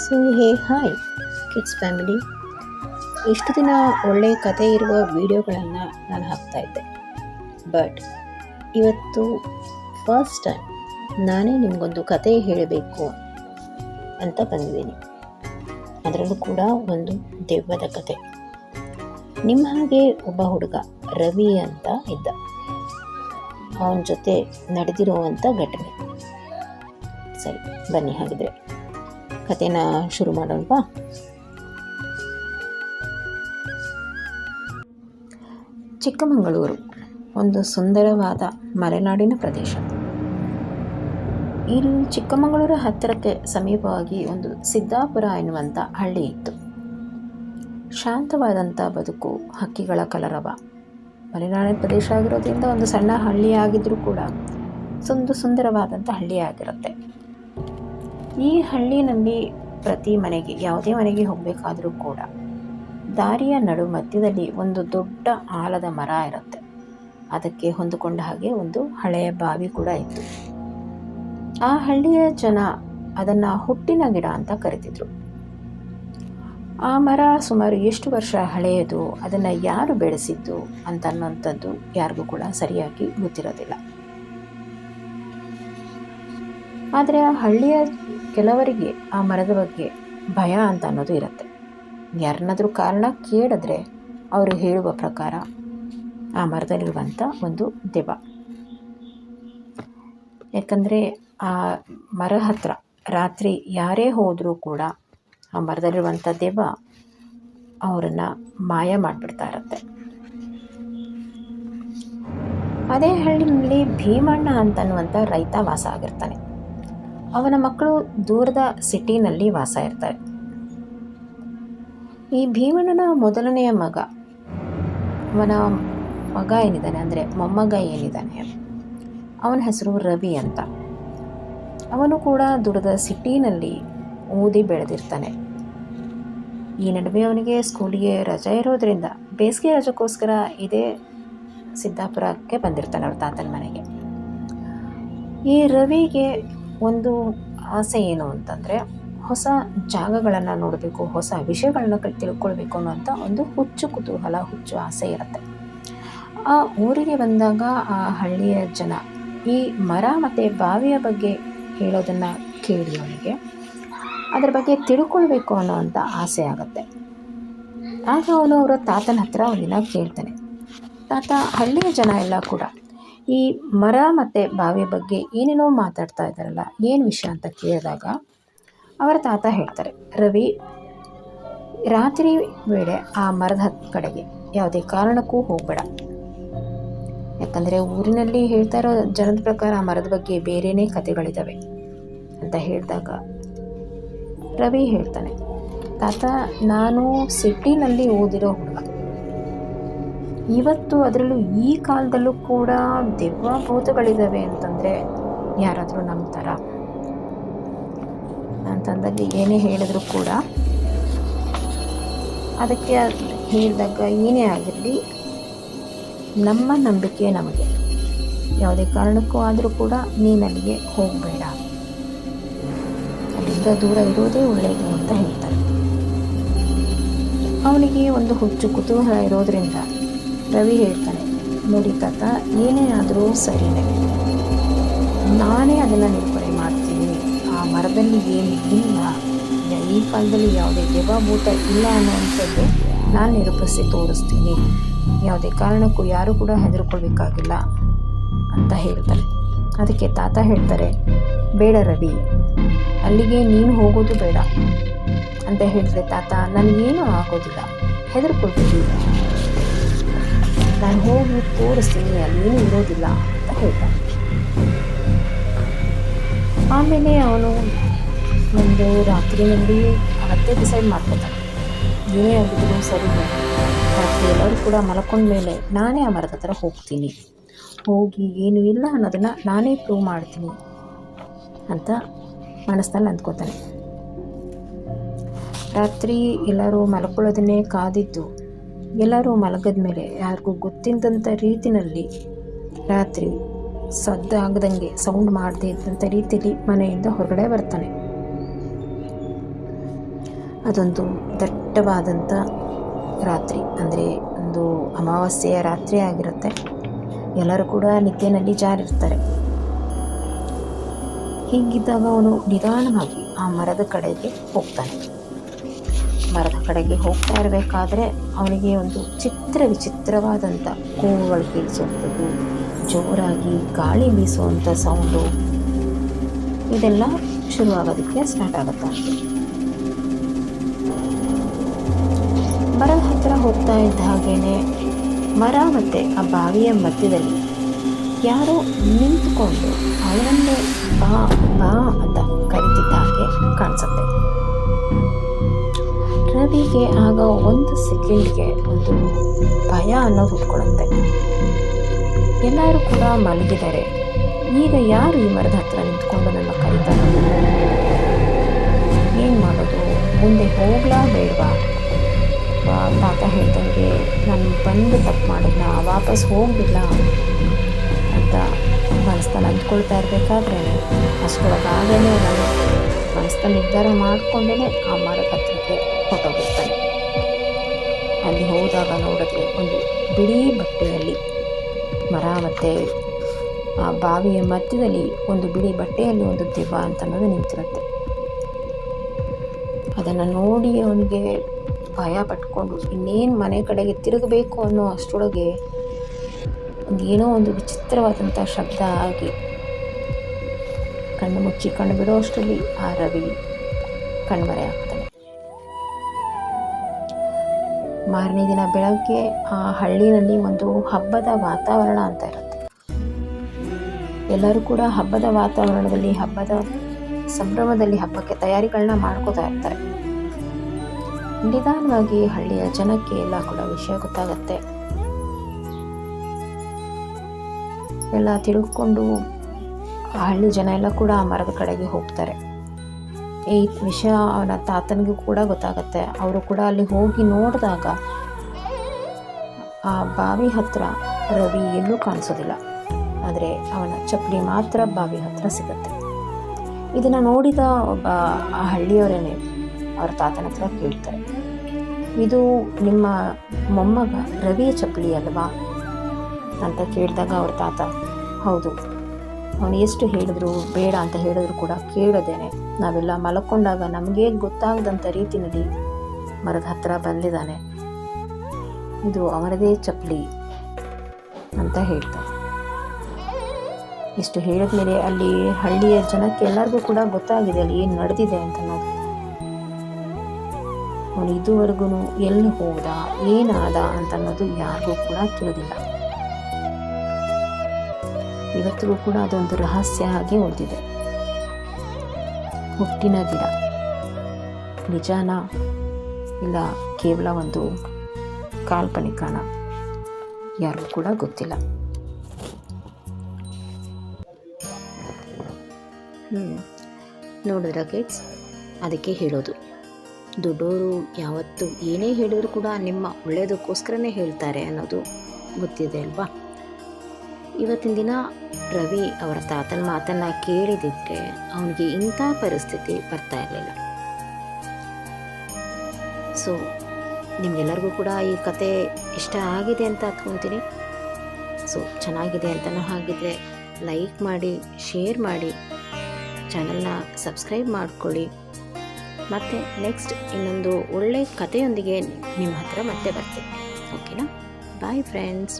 So hey hi, kids family. ಇಷ್ಟು ದಿನ ಒಳ್ಳೆಯ ಕತೆ ಇರುವ ವಿಡಿಯೋಗಳನ್ನು ನಾನು ಹಾಕ್ತಾಯಿದ್ದೆ ಬಟ್ ಇವತ್ತು ಫಸ್ಟ್ ಟೈಮ್ ನಾನೇ ನಿಮಗೊಂದು ಕತೆ ಹೇಳಬೇಕು ಅಂತ ಬಂದಿದ್ದೀನಿ. ಅದರಲ್ಲೂ ಕೂಡ ಒಂದು ದೆವ್ವದ ಕತೆ ನಿಮ್ಮ ಹಾಗೆ ಒಬ್ಬ ಹುಡುಗ ರವಿ ಅಂತ ಇದ್ದ. ಅವನ ಜೊತೆ ನಡೆದಿರುವಂಥ ಘಟನೆ. ಸರಿ, ಬನ್ನಿ ಹಾಗಿದ್ರೆ. ಕತೆನ ಶುರು ಮಾಡೋಣವಾ ಚಿಕ್ಕಮಗಳೂರು, ಒಂದು ಸುಂದರವಾದ ಮಲೆನಾಡಿನ ಪ್ರದೇಶ. ಇಲ್ಲಿ ಚಿಕ್ಕಮಗಳೂರು ಹತ್ತಿರಕ್ಕೆ ಸಮೀಪವಾಗಿ ಒಂದು ಸಿದ್ದಾಪುರ ಎನ್ನುವಂಥ ಹಳ್ಳಿ ಇತ್ತು. ಶಾಂತವಾದಂಥ ಬದುಕು, ಹಕ್ಕಿಗಳ ಕಲರವ. ಮಲೆನಾಡಿನ ಪ್ರದೇಶ ಆಗಿರೋದ್ರಿಂದ ಒಂದು ಸಣ್ಣ ಹಳ್ಳಿಯಾಗಿದ್ದರೂ ಕೂಡ ಒಂದು ಸುಂದರವಾದಂಥ ಹಳ್ಳಿ ಆಗಿರುತ್ತೆ ಈ ಹಳ್ಳಿನಲ್ಲಿ ಪ್ರತಿ ಮನೆಗೆ, ಯಾವುದೇ ಮನೆಗೆ ಹೋಗಬೇಕಾದರೂ ಕೂಡ ದಾರಿಯ ನಡು ಮಧ್ಯದಲ್ಲಿ ಒಂದು ದೊಡ್ಡ ಆಲದ ಮರ ಇರುತ್ತೆ. ಅದಕ್ಕೆ ಹೊಂದಿಕೊಂಡ ಹಾಗೆ ಒಂದು ಹಳೆಯ ಬಾವಿ ಕೂಡ ಇತ್ತು. ಆ ಹಳ್ಳಿಯ ಜನ ಅದನ್ನು ಹುಟ್ಟಿನ ಗಿಡ ಅಂತ ಕರಿತಿದ್ರು. ಆ ಮರ ಸುಮಾರು ಎಷ್ಟು ವರ್ಷ ಹಳೆಯದು, ಅದನ್ನು ಯಾರು ಬೆಳೆಸಿದ್ದು ಅಂತ ಅನ್ನೋಂಥದ್ದು ಯಾರಿಗೂ ಕೂಡ ಸರಿಯಾಗಿ ಗೊತ್ತಿರೋದಿಲ್ಲ. ಆದರೆ ಆ ಹಳ್ಳಿಯ ಕೆಲವರಿಗೆ ಆ ಮರದ ಬಗ್ಗೆ ಭಯ ಅಂತ ಅನ್ನೋದು ಇರುತ್ತೆ. ಯಾರನ್ನಾದರೂ ಕಾರಣ ಕೇಳಿದ್ರೆ ಅವರು ಹೇಳುವ ಪ್ರಕಾರ ಆ ಮರದಲ್ಲಿರುವಂಥ ಒಂದು ದೆವ್ವ. ಯಾಕಂದರೆ ಆ ಮರ ಹತ್ರ ರಾತ್ರಿ ಯಾರೇ ಹೋದರೂ ಕೂಡ ಆ ಮರದಲ್ಲಿರುವಂಥ ದೆವ್ವ ಅವರನ್ನು ಮಾಯ ಮಾಡಿಬಿಡ್ತಾ ಇರುತ್ತೆ. ಅದೇ ಹಳ್ಳಿನಲ್ಲಿ ಭೀಮಣ್ಣ ಅಂತನ್ನುವಂಥ ರೈತ ವಾಸ ಆಗಿರ್ತಾನೆ. ಅವನ ಮಕ್ಕಳು ದೂರದ ಸಿಟಿನಲ್ಲಿ ವಾಸ ಇರ್ತಾರೆ. ಈ ಭೀಮಣ್ಣನ ಮೊದಲನೆಯ ಮಗ, ಅವನ ಮಗ ಏನಿದ್ದಾನೆ ಅಂದರೆ ಮೊಮ್ಮಗ ಏನಿದ್ದಾನೆ ಅವನ ಹೆಸರು ರವಿ ಅಂತ. ಅವನು ಕೂಡ ದೂರದ ಸಿಟಿನಲ್ಲಿ ಓದಿ ಬೆಳೆದಿರ್ತಾನೆ. ಈ ನಡುವೆ ಅವನಿಗೆ ಸ್ಕೂಲಿಗೆ ರಜೆ ಇರೋದ್ರಿಂದ ಬೇಸಿಗೆ ರಜಕ್ಕೋಸ್ಕರ ಇದೇ ಸಿದ್ದಾಪುರಕ್ಕೆ ಬಂದಿರ್ತಾನೆ ಅವ್ರ ತಾತನ ಮನೆಗೆ. ಈ ರವಿಗೆ ಒಂದು ಆಸೆ ಏನು ಅಂತಂದರೆ ಹೊಸ ಜಾಗಗಳನ್ನು ನೋಡಬೇಕು, ಹೊಸ ವಿಷಯಗಳನ್ನ ತಿಳ್ಕೊಳ್ಬೇಕು ಅನ್ನೋಂಥ ಒಂದು ಹುಚ್ಚು ಕುತೂಹಲ, ಹುಚ್ಚು ಆಸೆ ಇರುತ್ತೆ. ಆ ಊರಿಗೆ ಬಂದಾಗ ಆ ಹಳ್ಳಿಯ ಜನ ಈ ಮರ ಮತ್ತು ಬಾವಿಯ ಬಗ್ಗೆ ಹೇಳೋದನ್ನು ಕೇಳಿ ಅವನಿಗೆ ಅದರ ಬಗ್ಗೆ ತಿಳ್ಕೊಳ್ಬೇಕು ಅನ್ನೋವಂಥ ಆಸೆ ಆಗುತ್ತೆ. ಆಗ ಅವನು ಅವರ ತಾತನ ಹತ್ರ ಒಂದಿನ ಕೇಳ್ತಾನೆ. ತಾತ, ಹಳ್ಳಿಯ ಜನ ಎಲ್ಲ ಕೂಡ ಈ ಮರ ಮತ್ತು ಬಾವಿ ಬಗ್ಗೆ ಏನೇನೋ ಮಾತಾಡ್ತಾ ಇದ್ದಾರಲ್ಲ, ಏನು ವಿಷಯ ಅಂತ ಕೇಳಿದಾಗ ಅವರ ತಾತ ಹೇಳ್ತಾರೆ, ರವಿ, ರಾತ್ರಿ ವೇಳೆ ಆ ಮರದ ಕಡೆಗೆ ಯಾವುದೇ ಕಾರಣಕ್ಕೂ ಹೋಗಬೇಡ. ಯಾಕಂದರೆ ಊರಿನಲ್ಲಿ ಹೇಳ್ತಾ ಇರೋ ಜನದ ಪ್ರಕಾರ ಆ ಮರದ ಬಗ್ಗೆ ಬೇರೆಯೇ ಕಥೆಗಳಿದ್ದಾವೆ ಅಂತ ಹೇಳಿದಾಗ ರವಿ ಹೇಳ್ತಾನೆ, ತಾತ, ನಾನು ಸಿಟಿನಲ್ಲಿ ಓದಿರೋ ಹುಡುಗ. ಇವತ್ತು ಅದರಲ್ಲೂ ಈ ಕಾಲದಲ್ಲೂ ಕೂಡ ದೆವ್ವ ಭೂತಗಳಿದ್ದಾವೆ ಅಂತಂದರೆ ಯಾರಾದರೂ ನಂಬ್ತಾರ? ಅಂತಂದಲ್ಲಿ ಏನೇ ಹೇಳಿದ್ರು ಕೂಡ ಅದಕ್ಕೆ ಹೇಳಿದಾಗ ಏನೇ ಆಗಿರಲಿ ನಮ್ಮ ನಂಬಿಕೆ ನಮಗೆ. ಯಾವುದೇ ಕಾರಣಕ್ಕೂ ಆದರೂ ಕೂಡ ನೀನು ಅಲ್ಲಿಗೆ ಹೋಗಬೇಡ. ಅಲ್ಲಿಂದ ದೂರ ಇರೋದೇ ಒಳ್ಳೆಯದು ಅಂತ ಹೇಳ್ತಾರೆ. ಅವನಿಗೆ ಒಂದು ಹುಚ್ಚು ಕುತೂಹಲ ಇರೋದರಿಂದ ರವಿ ಹೇಳ್ತಾನೆ, ನೋಡಿ ತಾತ, ಏನೇ ಆದರೂ ಸರಿನೇ ನಾನೇ ಅದನ್ನು ನಿರೂಪಣೆ ಮಾಡ್ತೀನಿ. ಆ ಮರದಲ್ಲಿ ಏನು ಇಲ್ಲ ಈ ಕಾಲದಲ್ಲಿ ಯಾವುದೇ ದೇವಭೂತ ಇಲ್ಲ ಅನ್ನುವಂಥದ್ದು ನಾನು ನಿರೂಪಿಸಿ ತೋರಿಸ್ತೀನಿ. ಯಾವುದೇ ಕಾರಣಕ್ಕೂ ಯಾರೂ ಕೂಡ ಹೆದರ್ಕೊಳ್ಬೇಕಾಗಿಲ್ಲ, ಅಂತ ಹೇಳ್ತಾರೆ. ಅದಕ್ಕೆ ತಾತ ಹೇಳ್ತಾರೆ, ಬೇಡ ರವಿ, ಅಲ್ಲಿಗೆ ನೀನು ಹೋಗೋದು ಬೇಡ, ಅಂತ ಹೇಳಿದ್ರೆ ತಾತ, ನನಗೇನೂ ಆಗೋದಿಲ್ಲ ಹೆದರ್ಕೊಳ್ತೀವಿ ನಾನು ಹೋಗಿ ತೋರಿಸ್ತೀನಿ ಅಲ್ಲೇನು ಇರೋದಿಲ್ಲ ಅಂತ ಹೇಳ್ತಾನೆ. ಆಮೇಲೆ ಅವನು ಒಂದು ರಾತ್ರಿಯಲ್ಲಿ ಮತ್ತೆ ಡಿಸೈಡ್ ಮಾಡ್ಕೊತಾನೆ. ಏನೇ ಆಗಿದ್ರು ಸರಿ ರಾತ್ರಿ ಎಲ್ಲರೂ ಕೂಡ ಮಲ್ಕೊಂಡ್ಮೇಲೆ ನಾನೇ ಆ ಮರದ ಹತ್ರ ಹೋಗ್ತೀನಿ. ಹೋಗಿ ಏನೂ ಇಲ್ಲ ಅನ್ನೋದನ್ನು ನಾನೇ ಪ್ರೂವ್ ಮಾಡ್ತೀನಿ ಅಂತ ಮನಸ್ಸಲ್ಲಿ ಅಂದ್ಕೋತಾನೆ. ರಾತ್ರಿ ಎಲ್ಲರೂ ಮಲ್ಕೊಳ್ಳೋದನ್ನೇ ಕಾದಿದ್ದು ಎಲ್ಲರೂ ಮಲಗದ ಮೇಲೆ ಯಾರಿಗೂ ಗೊತ್ತಿದ್ದಂಥ ರೀತಿಯಲ್ಲಿ ರಾತ್ರಿ ಸದ್ದಾಗದಂಗೆ ಸೌಂಡ್ ಮಾಡದೇ ಇದ್ದಂಥ ರೀತಿಯಲ್ಲಿ ಮನೆಯಿಂದ ಹೊರಗಡೆ ಬರ್ತಾನೆ. ಅದೊಂದು ದಟ್ಟವಾದಂಥ ರಾತ್ರಿ. ಅಂದರೆ ಒಂದು ಅಮಾವಾಸ್ಯೆಯ ರಾತ್ರಿ ಆಗಿರುತ್ತೆ. ಎಲ್ಲರೂ ಕೂಡ ನಿದ್ದೆನಲ್ಲಿ ಜಾರಿರ್ತಾರೆ. ಹೀಗಿದ್ದಾಗ ಅವನು ನಿಧಾನವಾಗಿ ಆ ಮರದ ಕಡೆಗೆ ಹೋಗ್ತಾನೆ. ಮರದ ಕಡೆಗೆ ಹೋಗ್ತಾ ಇರಬೇಕಾದ್ರೆ ಅವನಿಗೆ ಒಂದು ಚಿತ್ರ ವಿಚಿತ್ರವಾದಂಥ ಕೂಗುಗಳು ಕೇಳಿಸುವಂಥದ್ದು, ಜೋರಾಗಿ ಗಾಳಿ ಬೀಸುವಂಥ ಸೌಂಡು ಇದೆಲ್ಲ ಶುರುವಾಗೋದಕ್ಕೆ ಸ್ಟಾರ್ಟ್ ಆಗುತ್ತೆ? ಮರದ ಹತ್ತಿರ ಹೋಗ್ತಾ ಇದ್ದ ಹಾಗೇನೆ ಮರ ಮತ್ತು ಆ ಬಾವಿಯ ಮಧ್ಯದಲ್ಲಿ ಯಾರೋ ನಿಂತುಕೊಂಡು ಅವನನ್ನೇ ಬಾ ಆಗ ಒಂದು ಸೆಕೆಂಡ್ಗೆ ಒಂದು ಭಯ ಅನ್ನೋದು ಹುಟ್ಕೊಳ್ಳುತ್ತೆ ಎಲ್ಲರೂ ಕೂಡ ಮಲಗಿದ್ದಾರೆ. ಈಗ ಯಾರು ಈ ಮರದ ಹತ್ರ ನಿಂತ್ಕೊಂಡು ನನ್ನ ಕರೀತಾರೆ? ಏನು ಮಾಡೋದು? ಮುಂದೆ ಹೋಗ್ಲಾ ಬೇಡವಾ? ತಾತ ಹೇಳ್ದಂಗೆ ನಾನು ಬಂದು ತಪ್ಪು ಮಾಡಿದ್ನ, ವಾಪಸ್ ಹೋಗ್ಬಿಡ್ಲ ಅಂತ ಮನಸ್ಸಲ್ಲಿ ಅಂದ್ಕೊಳ್ತಾ ಇರಬೇಕಾದ್ರೆ ಅಷ್ಟೊಳಗಾಗೇ ನಾನು ಮನಸ್ಸಲ್ಲಿ ನಿರ್ಧಾರ ಮಾಡಿಕೊಂಡೇ ಆ ಮರದ ಹತ್ರಕ್ಕೆ ಹೊರಟೋಗಿರ್ತಾನೆ ಅಲ್ಲಿ ಹೋದಾಗ ನೋಡಿದ್ರೆ ಒಂದು ಬಿಳಿ ಬಟ್ಟೆಯಲ್ಲಿ ಮರ ಮತ್ತು, ಆ ಬಾವಿಯ ಮಧ್ಯದಲ್ಲಿ ಒಂದು ಬಿಳಿ ಬಟ್ಟೆಯಲ್ಲಿ ಒಂದು ದೆವ್ವ ಅಂತ ಅನ್ನೋದು ನಿಂತಿರುತ್ತೆ. ಅದನ್ನು ನೋಡಿ ಅವನಿಗೆ ಭಯ ಪಟ್ಕೊಂಡು ಇನ್ನೇನು ಮನೆ ಕಡೆಗೆ ತಿರುಗಬೇಕು ಅನ್ನೋ ಅಷ್ಟರೊಳಗೆ ಏನೋ ಒಂದು ವಿಚಿತ್ರವಾದಂಥ ಶಬ್ದ ಆಗಿ ಕಣ್ಣು ಮುಚ್ಚಿ ಕಣ್ಣು ಬಿಡೋ ಅಷ್ಟರಲ್ಲಿ ಆ ರವಿ ಕಣ್ಮರೆ ಮಾರನೇ ದಿನ ಬೆಳಗ್ಗೆ ಆ ಹಳ್ಳಿನಲ್ಲಿ ಒಂದು ಹಬ್ಬದ ವಾತಾವರಣ ಅಂತ ಇರುತ್ತೆ. ಎಲ್ಲರೂ ಕೂಡ ಹಬ್ಬದ ವಾತಾವರಣದಲ್ಲಿ, ಹಬ್ಬದ ಸಂಭ್ರಮದಲ್ಲಿ ಹಬ್ಬಕ್ಕೆ ತಯಾರಿಗಳನ್ನ ಮಾಡ್ಕೋತಾ ಇರ್ತಾರೆ. ನಿಧಾನವಾಗಿ ಹಳ್ಳಿಯ ಜನಕ್ಕೆ ಎಲ್ಲ ಕೂಡ ವಿಷಯ ಗೊತ್ತಾಗತ್ತೆ. ಎಲ್ಲ ತಿಳ್ಕೊಂಡು ಆ ಹಳ್ಳಿ ಜನ ಎಲ್ಲ ಕೂಡ ಆ ಮರದ ಕಡೆಗೆ ಹೋಗ್ತಾರೆ. ಈ ವಿಷಯ ಅವನ ತಾತನಿಗೂ ಕೂಡ ಗೊತ್ತಾಗತ್ತೆ. ಅವರು ಕೂಡ ಅಲ್ಲಿ ಹೋಗಿ ನೋಡಿದಾಗ ಆ ಬಾವಿ ಹತ್ರ ರವಿ ಎಲ್ಲೂ ಕಾಣಿಸೋದಿಲ್ಲ. ಆದರೆ ಅವನ ಚಪ್ಪಲಿ ಮಾತ್ರ ಬಾವಿ ಹತ್ರ ಸಿಗುತ್ತೆ. ಇದನ್ನು ನೋಡಿದ ಒಬ್ಬ ಆ ಹಳ್ಳಿಯವರೇನೆ ಅವ್ರ ತಾತನ ಹತ್ರ ಕೇಳ್ತಾರೆ. ಇದು ನಿಮ್ಮ ಮೊಮ್ಮಗ ರವಿಯ ಚಪ್ಪಲಿ ಅಲ್ವಾ? ಅಂತ ಕೇಳಿದಾಗ ಅವ್ರ ತಾತ, ಹೌದು ಅವನು ಎಷ್ಟು ಹೇಳಿದ್ರು ಬೇಡ ಅಂತ ಹೇಳಿದ್ರು ಕೂಡ ಕೇಳದೇನೆ. ನಾವೆಲ್ಲ ಮಲಕೊಂಡಾಗ ನಮಗೆ ಗೊತ್ತಾಗದಂಥ ರೀತಿಯಲ್ಲಿ ಮರದ ಹತ್ರ ಬಂದಿದ್ದಾನೆ. ಇದು ಅವರದೇ ಚಪ್ಪಲಿ ಅಂತ ಹೇಳ್ತಾರೆ. ಇಷ್ಟು ಹೇಳಿದ್ಮೇಲೆ ಅಲ್ಲಿ ಹಳ್ಳಿಯ ಜನಕ್ಕೆ ಎಲ್ಲರಿಗೂ ಕೂಡ ಗೊತ್ತಾಗಿದೆ ಅಲ್ಲಿ ಏನು ನಡೆದಿದೆ ಅಂತ ಅನ್ನೋದು. ಅವನು ಇದುವರೆಗೂ ಎಲ್ಲಿ ಹೋದ, ಏನಾದ ಅಂತ ಅನ್ನೋದು ಯಾರಿಗೂ ಕೂಡ ತಿಳಿದಿಲ್ಲ. ಇವತ್ತಿಗೂ ಕೂಡ ಅದೊಂದು ರಹಸ್ಯ ಆಗಿ ಉಳಿದಿದೆ. ಹುಟ್ಟಿನ ಗಿಡ ನಿಜಾನ? ಇಲ್ಲ ಕೇವಲ ಒಂದು ಕಾಲ್ಪನಿಕನ? ಯಾರಿಗೂ ಕೂಡ ಗೊತ್ತಿಲ್ಲ. ನೋಡಿದ್ರ ಕಿಡ್ಸ್ ಅದಕ್ಕೆ ಹೇಳೋದು. ದೊಡ್ಡವರು ಯಾವತ್ತು ಏನೇ ಹೇಳಿದ್ರು ಕೂಡ ನಿಮ್ಮ ಒಳ್ಳೆಯದಕ್ಕೋಸ್ಕರನೇ ಹೇಳ್ತಾರೆ ಅನ್ನೋದು ಗೊತ್ತಿದೆ ಅಲ್ವಾ? ಇವತ್ತಿನ ದಿನ ರವಿ ಅವರ ತಾತನ ಮಾತನ್ನು ಕೇಳಿದಿದ್ರೆ ಅವನಿಗೆ ಇಂಥ ಪರಿಸ್ಥಿತಿ ಬರ್ತಾ ಇರಲಿಲ್ಲ. ಸೊ ನಿಮ್ಗೆಲ್ಲರಿಗೂ ಕೂಡ ಈ ಕತೆ ಇಷ್ಟ ಆಗಿದೆ ಅಂತ ಅಂದ್ಕೊತೀನಿ ಸೊ ಚೆನ್ನಾಗಿದೆ ಅಂತಲೂ ಹಾಗಿದ್ರೆ ಲೈಕ್ ಮಾಡಿ ಶೇರ್ ಮಾಡಿ ಚಾನಲ್ನ ಸಬ್ಸ್ಕ್ರೈಬ್ ಮಾಡಿಕೊಳ್ಳಿ. ಮತ್ತು ನೆಕ್ಸ್ಟ್ ಇನ್ನೊಂದು ಒಳ್ಳೆಯ ಕಥೆಯೊಂದಿಗೆ ನಿಮ್ಮ ಹತ್ರ ಮತ್ತೆ ಬರ್ತೀನಿ. ಓಕೆನಾ ಬಾಯ್ ಫ್ರೆಂಡ್ಸ್